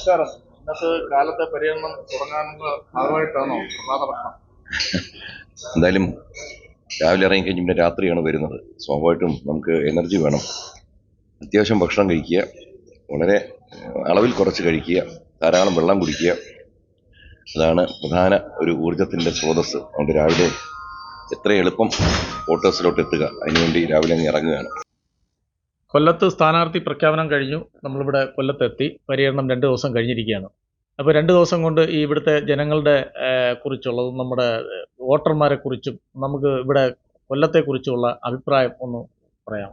നമസ്കാരം ഇന്നത്തെ കാലത്തെ പര്യടനം തുടങ്ങാനുള്ള ഭാഗമായിട്ടാണോ പ്രഭാത ഭക്ഷണം? എന്തായാലും രാവിലെ ഇറങ്ങി കഴിഞ്ഞ് പിന്നെ രാത്രിയാണ് വരുന്നത്. സ്വാഭാവികമായിട്ടും നമുക്ക് എനർജി വേണം. അത്യാവശ്യം ഭക്ഷണം കഴിക്കുക. വളരെ അളവിൽ കുറച്ച് കഴിക്കുക. ധാരാളം വെള്ളം കുടിക്കുക. അതാണ് പ്രധാന ഒരു ഊർജത്തിന്റെ സ്രോതസ്സ്. അതുകൊണ്ട് രാവിലെ എത്ര എളുപ്പം ക്വാർട്ടേഴ്സിലോട്ട് എത്തുക. അതിനുവേണ്ടി രാവിലെ അങ്ങ് ഇറങ്ങുകയാണ്. കൊല്ലത്ത് സ്ഥാനാർത്ഥി പ്രഖ്യാപനം കഴിഞ്ഞു. നമ്മളിവിടെ കൊല്ലത്തെത്തി. പര്യടനം രണ്ട് ദിവസം കഴിഞ്ഞിരിക്കുകയാണ്. അപ്പോൾ രണ്ട് ദിവസം കൊണ്ട് ഈ ഇവിടുത്തെ ജനങ്ങളുടെ കുറിച്ചുള്ളതും നമ്മുടെ വോട്ടർമാരെ കുറിച്ചും നമുക്ക് ഇവിടെ കൊല്ലത്തെക്കുറിച്ചുള്ള അഭിപ്രായം ഒന്ന് പറയാം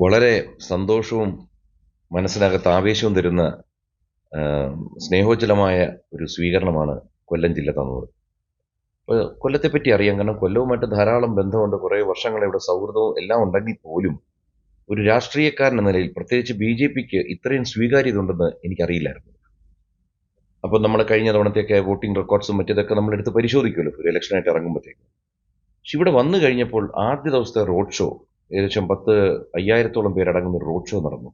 വളരെ സന്തോഷവും മനസ്സിനകത്ത് ആവേശവും തരുന്ന സ്നേഹോജ്ജലമായ ഒരു സ്വീകരണമാണ് കൊല്ലം ജില്ല തന്നത്. അപ്പോൾ കൊല്ലത്തെ പറ്റി അറിയാം. കാരണം കൊല്ലവുമായിട്ട് ധാരാളം ബന്ധമുണ്ട്. കുറേ വർഷങ്ങളെ ഇവിടെ സൗഹൃദവും എല്ലാം ഉണ്ടെങ്കിൽ പോലും ഒരു രാഷ്ട്രീയക്കാരൻ എന്ന നിലയിൽ പ്രത്യേകിച്ച് ബി ജെ പിക്ക് ഇത്രയും സ്വീകാര്യത ഉണ്ടെന്ന് എനിക്കറിയില്ലായിരുന്നു. അപ്പോൾ നമ്മൾ കഴിഞ്ഞ തവണത്തേക്ക് വോട്ടിംഗ് റെക്കോർഡ്സും മറ്റേതൊക്കെ നമ്മൾ എടുത്ത് പരിശോധിക്കുമല്ലോ. ഒരു ഇലക്ഷനായിട്ട് ഇറങ്ങുമ്പോഴത്തേക്ക്. പക്ഷെ ഇവിടെ വന്നു കഴിഞ്ഞപ്പോൾ ആദ്യ ദിവസത്തെ റോഡ് ഷോ ഏകദേശം പത്ത് അയ്യായിരത്തോളം പേരടങ്ങുന്ന ഒരു റോഡ് ഷോ നടന്നു.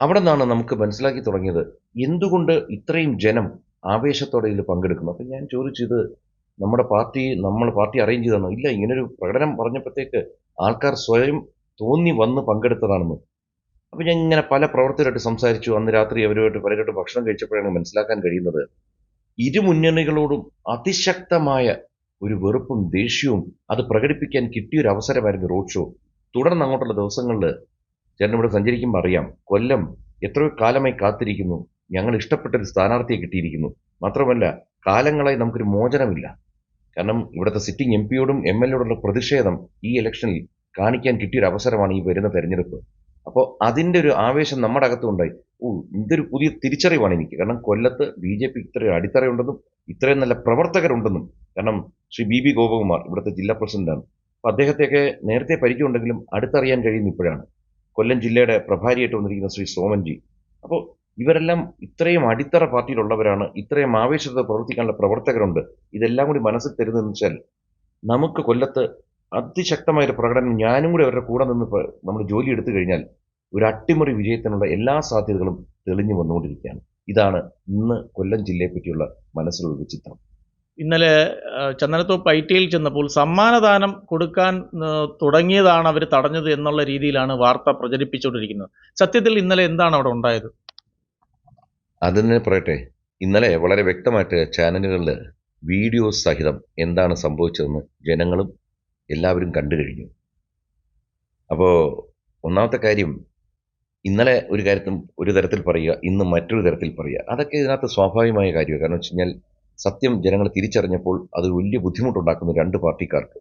അവിടെ നിന്നാണ് നമുക്ക് മനസ്സിലാക്കി തുടങ്ങിയത് എന്തുകൊണ്ട് ഇത്രയും ജനം ആവേശത്തോടെ ഇതിൽ പങ്കെടുക്കുന്നു? അപ്പം ഞാൻ ചോദിച്ചു ഇത് നമ്മുടെ പാർട്ടി നമ്മൾ പാർട്ടി അറേഞ്ച് ചെയ്തതാണോ? ഇല്ല ഇങ്ങനൊരു പ്രകടനം പറഞ്ഞപ്പോഴത്തേക്ക് ആൾക്കാർ സ്വയം തോന്നി വന്ന് പങ്കെടുത്തതാണെന്ന്. അപ്പം ഞാൻ ഇങ്ങനെ പല പ്രവർത്തകരായിട്ട് സംസാരിച്ചു. അന്ന് രാത്രി അവരുമായിട്ട് പലരുമായിട്ട് ഭക്ഷണം കഴിച്ചപ്പോഴാണ് മനസ്സിലാക്കാൻ കഴിയുന്നത്. ഇരു മുന്നണികളോടും അതിശക്തമായ ഒരു വെറുപ്പും ദേഷ്യവും അത് പ്രകടിപ്പിക്കാൻ കിട്ടിയ ഒരു അവസരമായിരുന്നു റോഡ് ഷോ. തുടർന്ന് അങ്ങോട്ടുള്ള ദിവസങ്ങളിൽ ചേട്ടൻ ഇവിടെ സഞ്ചരിക്കുമ്പോൾ അറിയാം കൊല്ലം എത്രയോ കാലമായി കാത്തിരിക്കുന്നു. ഞങ്ങൾ ഇഷ്ടപ്പെട്ട ഒരു സ്ഥാനാർത്ഥിയെ കിട്ടിയിരിക്കുന്നു. മാത്രമല്ല കാലങ്ങളായി നമുക്കൊരു മോചനമില്ല. കാരണം ഇവിടുത്തെ സിറ്റിംഗ് എം പിയോടും എം എൽ എയോടുള്ള പ്രതിഷേധം ഈ ഇലക്ഷനിൽ കാണിക്കാൻ കിട്ടിയൊരു അവസരമാണ് ഈ വരുന്ന തെരഞ്ഞെടുപ്പ്. അപ്പോൾ അതിന്റെ ഒരു ആവേശം നമ്മുടെ അകത്തുണ്ടായി. ഓ ഇതൊരു പുതിയ തിരിച്ചറിവാണ് എനിക്ക്. കാരണം കൊല്ലത്ത് ബി ജെ പി ഇത്രയും അടിത്തറയുണ്ടെന്നും ഇത്രയും നല്ല പ്രവർത്തകരുണ്ടെന്നും കാരണം ശ്രീ ബി ബി ഗോപകുമാർ ഇവിടുത്തെ ജില്ലാ പ്രസിഡന്റാണ്. അപ്പോൾ അദ്ദേഹത്തെയൊക്കെ നേരത്തെ പരിചയമുണ്ടെങ്കിലും അടുത്തറിയാൻ കഴിയുന്ന ഇപ്പോഴാണ്. കൊല്ലം ജില്ലയുടെ പ്രഭാരിയായിട്ട് വന്നിരിക്കുന്ന ശ്രീ സോമൻജി. അപ്പോൾ ഇവരെല്ലാം ഇത്രയും അടിത്തറ പാർട്ടിയിലുള്ളവരാണ് ഇത്രയും ആവേശത്തെ പ്രവർത്തിക്കാനുള്ള പ്രവർത്തകരുണ്ട്. ഇതെല്ലാം കൂടി മനസ്സിൽ തരുന്നതെന്ന് വെച്ചാൽ നമുക്ക് കൊല്ലത്ത് അതിശക്തമായ ഒരു പ്രകടനം ഞാനും കൂടി അവരുടെ കൂടെ നിന്ന് നമ്മൾ ജോലി എടുത്തു കഴിഞ്ഞാൽ ഒരു അട്ടിമറി വിജയത്തിനുള്ള എല്ലാ സാധ്യതകളും തെളിഞ്ഞു വന്നുകൊണ്ടിരിക്കുകയാണ്. ഇതാണ് ഇന്ന് കൊല്ലം ജില്ലയെ പറ്റിയുള്ള മനസ്സിലുള്ള ചിത്രം. ഇന്നലെ ചന്ദനത്തോപ്പ് ഐ ടിയിൽ ചെന്നപ്പോൾ സമ്മാനദാനം കൊടുക്കാൻ തുടങ്ങിയതാണ് അവർ തടഞ്ഞത് എന്നുള്ള രീതിയിലാണ് വാർത്ത പ്രചരിപ്പിച്ചുകൊണ്ടിരിക്കുന്നത്. സത്യത്തിൽ ഇന്നലെ എന്താണ് അവിടെ ഉണ്ടായത്? അതിന് പറയട്ടെ ഇന്നലെ വളരെ വ്യക്തമായിട്ട് ചാനലുകളിൽ വീഡിയോ സഹിതം എന്താണ് സംഭവിച്ചതെന്ന് ജനങ്ങളും എല്ലാവരും കണ്ടു കഴിഞ്ഞു. അപ്പോൾ ഒന്നാമത്തെ കാര്യം ഇന്നലെ ഒരു കാര്യത്തും ഒരു തരത്തിൽ പറയുക ഇന്ന് മറ്റൊരു തരത്തിൽ പറയുക അതൊക്കെ ഇതിനകത്ത് സ്വാഭാവികമായ കാര്യമാണ്. കാരണം വെച്ച് കഴിഞ്ഞാൽ സത്യം ജനങ്ങൾ തിരിച്ചറിഞ്ഞപ്പോൾ അത് വലിയ ബുദ്ധിമുട്ടുണ്ടാക്കുന്നു രണ്ട് പാർട്ടിക്കാർക്ക്.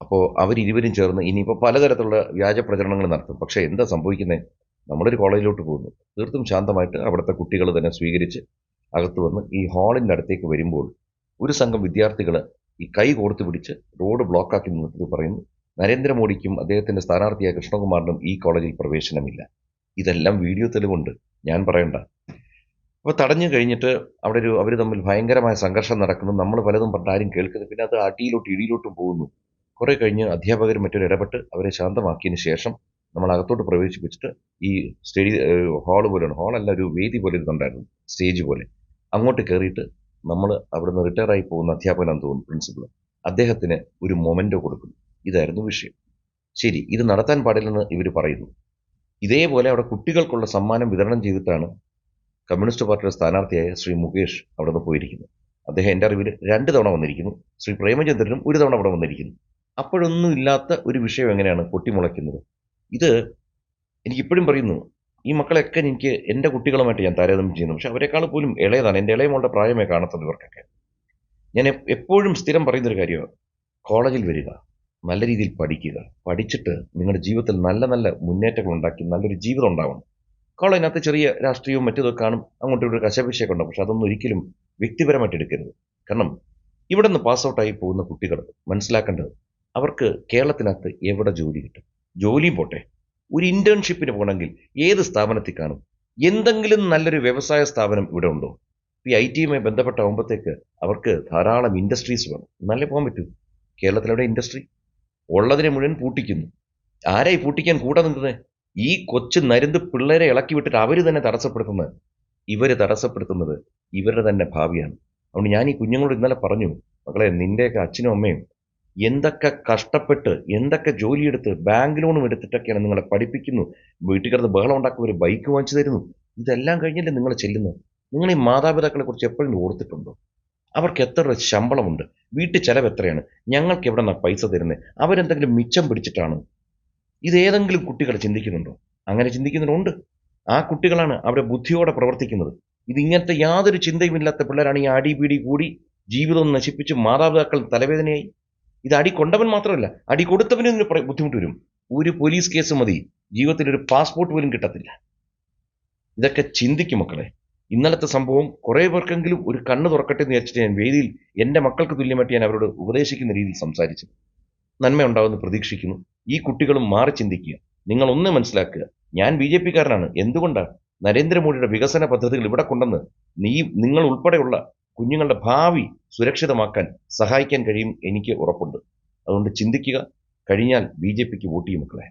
അപ്പോൾ അവരിരുവരും ചേർന്ന് ഇനിയിപ്പോൾ പലതരത്തിലുള്ള വ്യാജ പ്രചരണങ്ങൾ നടത്തും. പക്ഷേ എന്താ സംഭവിക്കുന്നത് നമ്മളൊരു കോളേജിലോട്ട് പോകുന്നു. തീർത്തും ശാന്തമായിട്ട് അവിടുത്തെ കുട്ടികൾ തന്നെ സ്വീകരിച്ച് അകത്ത് വന്ന് ഈ ഹാളിന്റെ അടുത്തേക്ക് വരുമ്പോൾ ഒരു സംഘം വിദ്യാർത്ഥികൾ ഈ കൈ കോർത്ത് പിടിച്ച് റോഡ് ബ്ലോക്കാക്കി നിന്നിട്ട് പറയുന്നു നരേന്ദ്രമോദിക്കും അദ്ദേഹത്തിന്റെ സ്ഥാനാർത്ഥിയായ കൃഷ്ണകുമാറിനും ഈ കോളേജിൽ പ്രവേശനമില്ല. ഇതെല്ലാം വീഡിയോ തെളിവുണ്ട്. ഞാൻ പറയണ്ട. അപ്പോൾ തടഞ്ഞു കഴിഞ്ഞിട്ട് അവിടെ ഒരു അവർ തമ്മിൽ ഭയങ്കരമായ സംഘർഷം നടക്കുന്നു. നമ്മൾ പലതും പറഞ്ഞിട്ട് ആരും കേൾക്കുന്നു പിന്നെ അത് അടിയിലോട്ട് ഇടിയിലോട്ടും പോകുന്നു. കുറേ കഴിഞ്ഞ് അധ്യാപകർ മറ്റൊരു ഇടപെട്ട് അവരെ ശാന്തമാക്കിയതിന് ശേഷം നമ്മൾ അകത്തോട്ട് പ്രവേശിപ്പിച്ചിട്ട് ഈ സ്റ്റേജ് ഹാൾ പോലെയാണ്. ഹാളല്ല ഒരു വേദി പോലെ ഇതുണ്ടായിരുന്നു സ്റ്റേജ് പോലെ. അങ്ങോട്ട് കയറിയിട്ട് നമ്മൾ അവിടുന്ന് റിട്ടയർ ആയി പോകുന്ന അധ്യാപകനാന്ന് തോന്നുന്നു പ്രിൻസിപ്പൾ അദ്ദേഹത്തിന് ഒരു മൊമെന്റോ കൊടുക്കുന്നു. ഇതായിരുന്നു വിഷയം. ശരി ഇത് നടത്താൻ പാടില്ലെന്ന് ഇവർ പറയുന്നു. ഇതേപോലെ അവിടെ കുട്ടികൾക്കുള്ള സമ്മാനം വിതരണം ചെയ്തിട്ടാണ് കമ്മ്യൂണിസ്റ്റ് പാർട്ടിയുടെ സ്ഥാനാർത്ഥിയായ ശ്രീ മുകേഷ് അവിടെ നിന്ന് പോയിരിക്കുന്നത്. അദ്ദേഹം എന്റെ അറിവിൽ രണ്ട് തവണ വന്നിരിക്കുന്നു. ശ്രീ പ്രേമചന്ദ്രനും ഒരു തവണ അവിടെ വന്നിരിക്കുന്നു. അപ്പോഴൊന്നും ഇല്ലാത്ത ഒരു വിഷയം എങ്ങനെയാണ് പൊട്ടിമുളയ്ക്കുന്നത്? ഇത് എനിക്കിപ്പോഴും പറയുന്നു ഈ മക്കളെയൊക്കെ എനിക്ക് എന്റെ കുട്ടികളുമായിട്ട് ഞാൻ താരതമ്യം ചെയ്യുന്നു. പക്ഷെ അവരെക്കാൾ പോലും ഇളയതാണ്. എന്റെ ഇളയ മോളുടെ പ്രായമേ കാണത്തുള്ളൂ ഇവർക്കൊക്കെ. ഞാൻ എപ്പോഴും സ്ഥിരം പറയുന്നൊരു കാര്യമാണ്. കോളേജിൽ വരിക നല്ല രീതിയിൽ പഠിക്കുക. പഠിച്ചിട്ട് നിങ്ങളുടെ ജീവിതത്തിൽ നല്ല നല്ല മുന്നേറ്റങ്ങൾ ഉണ്ടാക്കി നല്ലൊരു ജീവിതം ഉണ്ടാവണം. കോളേജിനകത്ത് ചെറിയ രാഷ്ട്രീയവും മറ്റേതൊക്കെ കാണും. അങ്ങോട്ടും ഒരു കശപിശയൊക്കെ ഉണ്ടാവും. പക്ഷെ അതൊന്നും ഒരിക്കലും വ്യക്തിപരമായിട്ട് എടുക്കരുത്. കാരണം ഇവിടെ നിന്ന് പാസ് ഔട്ടായി പോകുന്ന കുട്ടികൾ മനസ്സിലാക്കേണ്ടത് അവർക്ക് കേരളത്തിനകത്ത് എവിടെ ജോലി കിട്ടും? ജോലിയും പോട്ടെ. ഒരു ഇന്റേൺഷിപ്പിന് പോകണമെങ്കിൽ ഏത് സ്ഥാപനത്തിൽ കാണും? എന്തെങ്കിലും നല്ലൊരു വ്യവസായ സ്ഥാപനം ഇവിടെ ഉണ്ടോ? ഈ ഐ ടിയുമായി ബന്ധപ്പെട്ടാകുമ്പോഴത്തേക്ക് അവർക്ക് ധാരാളം ഇൻഡസ്ട്രീസ് വേണം. എന്നാലേ പോകാൻ പറ്റൂ. കേരളത്തിലെവിടെ ഇൻഡസ്ട്രി ഉള്ളതിനെ മുഴുവൻ പൂട്ടിക്കുന്നു. ആരായി പൂട്ടിക്കാൻ കൂടെ നിന്നത്? ഈ കൊച്ചു നരുന്ത് പിള്ളേരെ ഇളക്കി വിട്ടിട്ട് അവർ തന്നെ തടസ്സപ്പെടുത്തുന്നത്? ഇവർ തടസ്സപ്പെടുത്തുന്നത് ഇവരുടെ തന്നെ ഭാവിയാണ്. അതുകൊണ്ട് ഞാൻ ഈ കുഞ്ഞുങ്ങളോട് ഇന്നലെ പറഞ്ഞു മക്കളെ നിന്റെയൊക്കെ അച്ഛനും അമ്മയും എന്തൊക്കെ കഷ്ടപ്പെട്ട് എന്തൊക്കെ ജോലിയെടുത്ത് ബാങ്ക് ലോണും എടുത്തിട്ടൊക്കെയാണ് നിങ്ങളെ പഠിപ്പിക്കുന്നു. വീട്ടിൽ ബഹളം ഉണ്ടാക്കുക ഒരു ബൈക്ക് വാങ്ങിച്ചു തരുന്നു. ഇതെല്ലാം കഴിഞ്ഞല്ലേ നിങ്ങൾ ചെല്ലുന്നത്? നിങ്ങൾ ഈ മാതാപിതാക്കളെ കുറിച്ച് എപ്പോഴും ഓർത്തിട്ടുണ്ടോ? അവർക്ക് എത്ര ശമ്പളമുണ്ട്? വീട്ടിൽ ചെലവ് എത്രയാണ്? ഞങ്ങൾക്ക് എവിടെ നിന്നാണ് പൈസ തരുന്നത് അവരെന്തെങ്കിലും മിച്ചം പിടിച്ചിട്ടാണ്. ഇത് ഏതെങ്കിലും കുട്ടികൾ ചിന്തിക്കുന്നുണ്ടോ? അങ്ങനെ ചിന്തിക്കുന്നുണ്ട് ആ കുട്ടികളാണ് അവരുടെ ബുദ്ധിയോടെ പ്രവർത്തിക്കുന്നത്. ഇത് ഇങ്ങനത്തെ യാതൊരു ചിന്തയും ഇല്ലാത്ത പിള്ളേരാണ് ഈ അടി പിടി കൂടി ജീവിതം നശിപ്പിച്ച് മാതാപിതാക്കൾ തലവേദനയായി. ഇത് അടി കൊണ്ടവൻ മാത്രമല്ല അടി കൊടുത്തവനും ഇതിന് ബുദ്ധിമുട്ട് വരും. ഒരു പോലീസ് കേസ് മതി. ജീവിതത്തിൽ ഒരു പാസ്പോർട്ട് പോലും കിട്ടത്തില്ല. ഇതൊക്കെ ചിന്തിക്കും മക്കളെ. ഇന്നലത്തെ സംഭവം കുറേ പേർക്കെങ്കിലും ഒരു കണ്ണ് തുറക്കട്ടെ എന്ന് വിചാരിച്ചിട്ട് ഞാൻ വേദിയിൽ എന്റെ മക്കൾക്ക് തുല്യമായിട്ട് ഞാൻ അവരോട് ഉപദേശിക്കുന്ന രീതിയിൽ സംസാരിച്ചു. നന്മ ഉണ്ടാവുമെന്ന് പ്രതീക്ഷിക്കുന്നു. ഈ കുട്ടികളും മാറി ചിന്തിക്കുക. നിങ്ങൾ ഒന്ന് മനസ്സിലാക്കുക. ഞാൻ ബി ജെ പിക്കാരനാണ്. എന്തുകൊണ്ടാണ് നരേന്ദ്രമോദിയുടെ വികസന പദ്ധതികൾ ഇവിടെ കൊണ്ടുവന്ന് നീ നിങ്ങൾ ഉൾപ്പെടെയുള്ള കുഞ്ഞുങ്ങളുടെ ഭാവി സുരക്ഷിതമാക്കാൻ സഹായിക്കാൻ കഴിയും എനിക്ക് ഉറപ്പുണ്ട്. അതുകൊണ്ട് ചിന്തിക്കുക കഴിഞ്ഞാൽ ബി ജെ പിക്ക് വോട്ട് ചെയ്യും മക്കളെ.